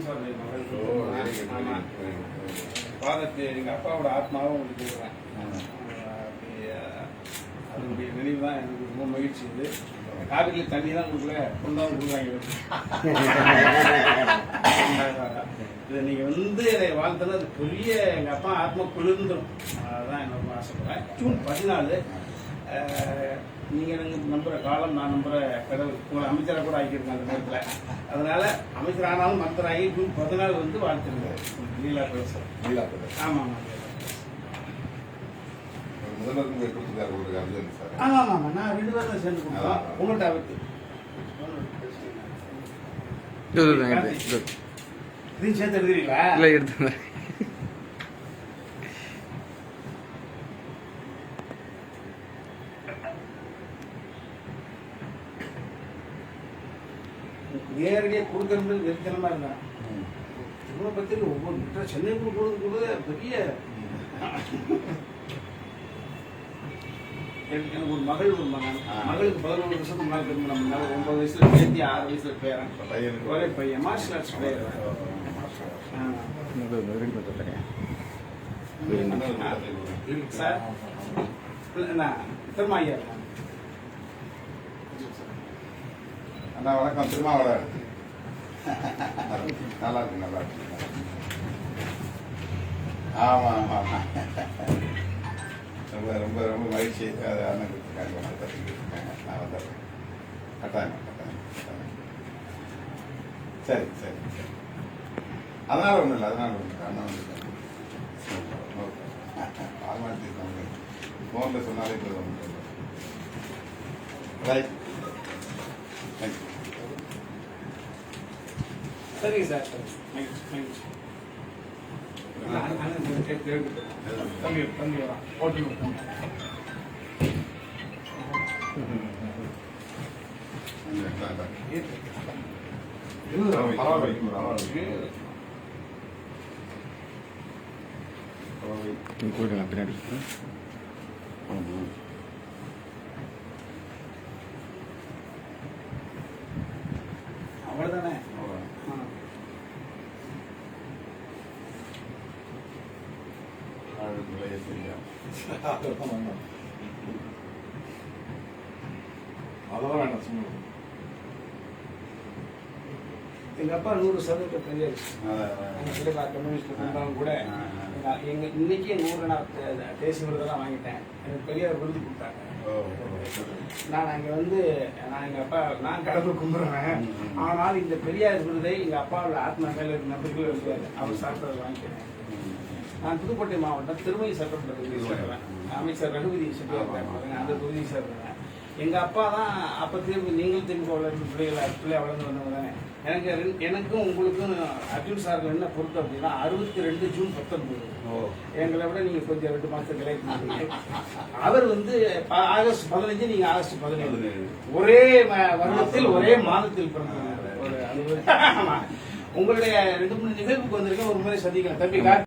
அருண் சாருடைய மகள் பாதத்து அப்பாவோட ஆத்மாவும் உங்களுக்கு கொடுக்குறேன். அதனுடைய நினைவு தான் எனக்கு ரொம்ப மகிழ்ச்சி இது. காவிரியில் தண்ணி தான் கொடுக்கல கொண்டாந்து கொடுக்குறாங்க இதை நீங்கள் வந்து என்னை வாழ்த்தது அது பெரிய எங்கள் அப்பா ஆத்மா குளிர்ந்துடும் அதுதான் என்ன ரொம்ப ஆசைப்படுறேன். ஜூன் பதினாலு அஹ், நீங்க எனக்கு நம்புற காலம் நான் நம்புற கடவுள் உங்களை அமைச்சராக கூட ஆக்கியிருக்கேன் அந்த நேரத்தில். அதனால அமைச்சர் ஆனாலும் மந்திராகி ஜூன் பதினாலு வந்து வாழ்த்துருங்க லீலா பேச நல்லா இருக்குது. ஆமாம் ஆமாம் முதல்வருக்கு போய் கொடுத்துருக்காரு ஒரு அர்ஜுன் சார். ஆமா ஆமா ஆமா. நான் ரெண்டு பேரும் தான் சேர்ந்து கொடுத்தோம். உங்கள்கிட்ட அவருக்கு. இது இது இது இது. இதையும் சேர்த்து எழுதுறீங்களா இல்லை எடுத்து நேரடியாக கொடுக்கறது வெறித்தனமா இருந்தான் ம். இவனை பத்தி ஒவ்வொரு கிட்ட சென்னை கொடுக்கறது கூட பெரிய எனக்கு ஒரு மகள் ஒரு மகன். மகளுக்கு பதினொன்று வருஷத்துக்கு முன்னாடி திருமணம் பண்ணாங்க ஒன்பது வயசுல பேத்தி ஆறு வயசுல பேரன். ஒரே பையன் மார்ஷல் ஆர்ட்ஸ் பிளேயர் சார் நான் திரும்ப ஐயா அண்ணா வணக்கம். திருமாவளர் நல்லா இருக்கு நல்லா இருக்கு. ஆமா ஆமா ஆமாம் ரொம்ப ரொம்ப ரொம்ப மகிழ்ச்சி. அது அண்ணன் கொடுத்துருக்காங்க வந்து கற்றுக்கிட்டு நான் வந்துடுறேன் கட்டாயம் கட்டாயம் கட்டாயம். சரி சரி சரி. அதனால ஒன்றும் இல்லை அதனால ஒன்றும் இல்லை. அண்ணன் வந்து ஆமாம் ஃபோனில் சொன்னாலே போதும். ரைட் தேங்க்யூ சரிங்க சார் சரி. மகிழ்ச்சி மகிழ்ச்சி அண்ணன், அண்ணன் கொஞ்சம் கேட்டு கேட்டு. தம்பி தம்பி. ஓட்டி பின்னாடி. அவ்வளவுதானே? அதெல்லாம் வேண்டாம் சும்மா எங்க அப்பா நூறு சதவீதம் பெரியார் எங்க சிலைபா கம்யூனிஸ்ட் இருந்தாலும் கூட எங்க இன்னைக்கு ஊர்ல நான் தேசிய விருதெல்லாம் வாங்கிட்டேன். எனக்கு பெரியார் விருது கொடுத்தாங்க. நான் அங்க வந்து நான் எங்க அப்பா நான் கடவுள் கும்பிடுறேன். ஆனால் இந்த பெரியார் விருதை எங்க அப்பாவோட ஆத்மா மேல இருக்க நம்பிக்கையில் இருக்காரு. அவர் சாப்பிட்டதை வாங்கிக்கிறேன். நான் புதுக்கோட்டை மாவட்டம் திருமணி சட்டமன்ற தொகுதியை சேர்றேன் அமைச்சர் ரகுபதி செட்டியார் அந்த தொகுதியை சேர்றேன் எங்க அப்பா தான் அப்ப திரும்பி நீங்கள் திரும்ப வளர்ந்து பிள்ளைகளை பிள்ளைய வளர்ந்து வந்தவங்க. தானே எனக்கு ரெண்டு- எனக்கும் உங்களுக்கும் அர்ஜுன் சாருக்கு என்ன பொறுத்து அப்படின்னா அறுபத்தி ரெண்டு ஜூன் பத்தொன்பது. எங்களை விட நீங்க கொஞ்சம் ரெண்டு லேட் பண்ணீங்க அவர் வந்து ஆகஸ்ட் பதினஞ்சு நீங்க ஆகஸ்ட் பதினேழு. ஒரே வருடத்தில் ஒரே மாதத்தில் பிறந்தவங்க ஒரு. உங்களுடைய ரெண்டு மூணு நிகழ்வுக்கு வந்திருக்கேன். ஒரு முறை சந்திக்கலாம். தம்பி